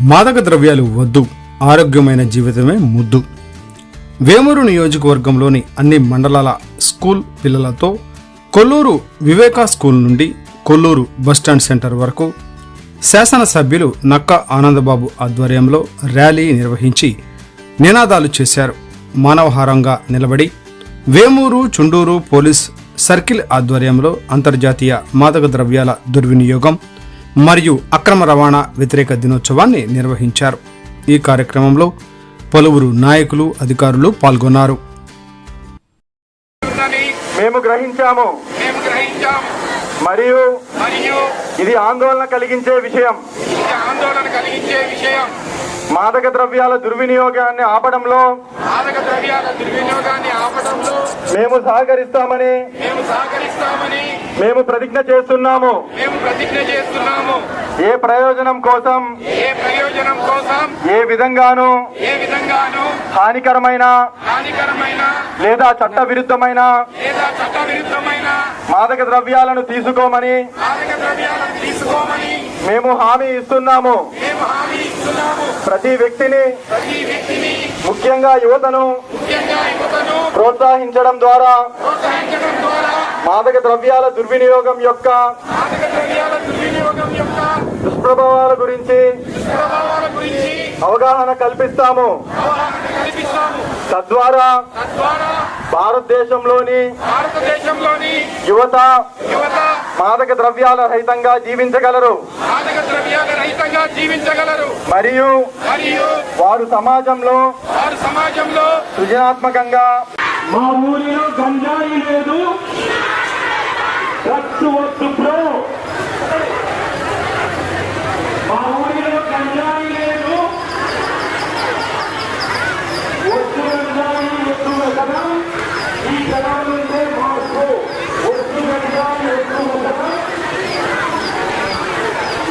మాదక ద్రవ్యాలు వద్దు. ఆరోగ్యమైన జీవితమే ముద్దు. వేమూరు నియోజకవర్గంలోని అన్ని మండలాల స్కూల్ పిల్లలతో కొల్లూరు వివేకా స్కూల్ నుండి కొల్లూరు బస్టాండ్ సెంటర్ వరకు శాసనసభ్యులు నక్క ఆనందబాబు ఆధ్వర్యంలో ర్యాలీ నిర్వహించి నినాదాలు చేశారు. మానవహారంగా నిలబడి వేమూరు చుండూరు పోలీస్ సర్కిల్ ఆధ్వర్యంలో అంతర్జాతీయ మాదక ద్రవ్యాల దుర్వినియోగం మరియు అక్రమ రవాణా వ్యతిరేక దినోత్సవాన్ని నిర్వహించారు. ఈ కార్యక్రమంలో పలువురు నాయకులు అధికారులు పాల్గొన్నారు. మేము గ్రహించాము. మేము గ్రహించాం మరియు మరియు ఇది ఆందోళన కలిగించే విషయం. ఇది ఆందోళన కలిగించే విషయం. మాదక ద్రవ్యాల దుర్వినియోగాన్ని ఆపడంలో మాదక ద్రవ్యాల దుర్వినియోగాన్ని ఆపడంలో మేము సహకరిస్తామని మేము సహకరిస్తామని మేము ప్రతిజ్ఞ చేస్తున్నాము. మేము ప్రతిజ్ఞ చేస్తున్నాము. ఏ ప్రయోజనం కోసం? ఏ ప్రయోజనం కోసం? ఏ విధంగానూ? ఏ విధంగానూ? హానికరమైన? హానికరమైన? లేదా చట్ట విరుద్ధమైన లేదా చట్టవిరుద్ధమైన? మాదక ద్రవ్యాలను తీసుకోమని? మాదక ద్రవ్యాలను తీసుకోమని? మేము హామీ ఇస్తున్నాము. మేము హామీ ఇస్తున్నాము. ప్రతి వ్యక్తిని ప్రతి వ్యక్తిని ముఖ్యంగా యువతను ముఖ్యంగా యువతను ప్రోత్సహించడం ద్వారా ప్రోత్సహించడం ద్వారా మాదక ద్రవ్యాల దుర్వినియోగం యొక్క దుష్ప్రభావాల గురించి ప్రభావాల గురించి అవగాహన కల్పిస్తాము. తద్వారా భారతదేశంలోని భారతదేశంలోని యువత యువత మాదక ద్రవ్యాల రహితంగా జీవించగలరు. మరియు మరియు వారు సమాజంలో వారు సమాజంలో సృజనాత్మకంగా మా ఊరిలో గంజాయి లేదు. డ్రగ్స్ వద్దు బ్రో మా ఊరిలో గంజాయి లేదు వద్దు గంజాయి వద్దు కదా ఈ జనాలు ఉంటే మార్పు వద్దు గంజాయి వద్దు కదా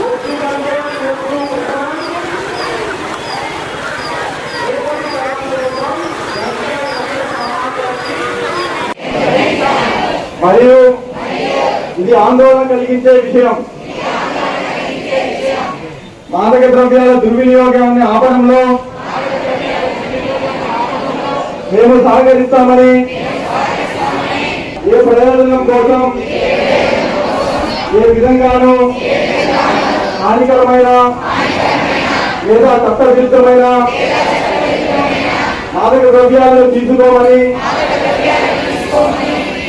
వద్దు గంజాయి వద్దు కదా మరియు ఇది ఆందోళన కలిగించే విషయం. మాదక ద్రవ్యాల దుర్వినియోగాన్ని ఆపడంలో మేము సహకరిస్తామని ఏ ప్రయోజనం కోసం ఏ విధంగానూ హానికరమైన లేదా చట్టవిరుద్ధమైన మాదక ద్రవ్యాలను తీసుకోమని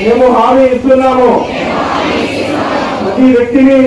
మేము హామీ ఇస్తున్నాము. ప్రతి వ్యక్తిని